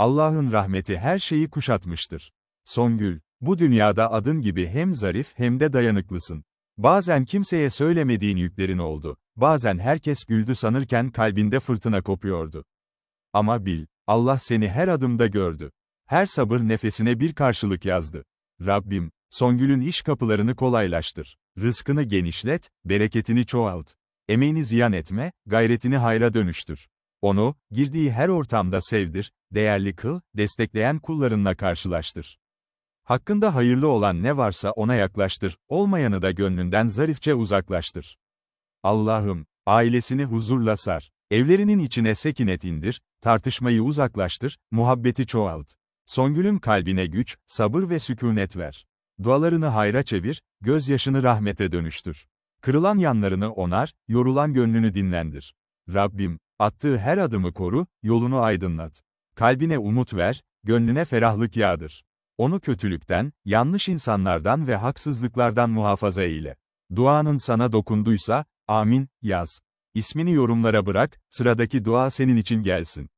Allah'ın rahmeti her şeyi kuşatmıştır. Songül, bu dünyada adın gibi hem zarif hem de dayanıklısın. Bazen kimseye söylemediğin yüklerin oldu, bazen herkes güldü sanırken kalbinde fırtına kopuyordu. Ama bil, Allah seni her adımda gördü. Her sabır nefesine bir karşılık yazdı. Rabbim, Songül'ün iş kapılarını kolaylaştır. Rızkını genişlet, bereketini çoğalt. Emeğini ziyan etme, gayretini hayra dönüştür. Onu, girdiği her ortamda sevdir, değerli kıl, destekleyen kullarınla karşılaştır. Hakkında hayırlı olan ne varsa ona yaklaştır, olmayanı da gönlünden zarifçe uzaklaştır. Allah'ım, ailesini huzurla sar, evlerinin içine sekinet indir, tartışmayı uzaklaştır, muhabbeti çoğalt. Songül'ün kalbine güç, sabır ve sükunet ver. Dualarını hayra çevir, gözyaşını rahmete dönüştür. Kırılan yanlarını onar, yorulan gönlünü dinlendir. Rabbim, attığı her adımı koru, yolunu aydınlat. Kalbine umut ver, gönlüne ferahlık yağdır. Onu kötülükten, yanlış insanlardan ve haksızlıklardan muhafaza eyle. Duanın sana dokunduysa, amin, yaz. İsmini yorumlara bırak, sıradaki dua senin için gelsin.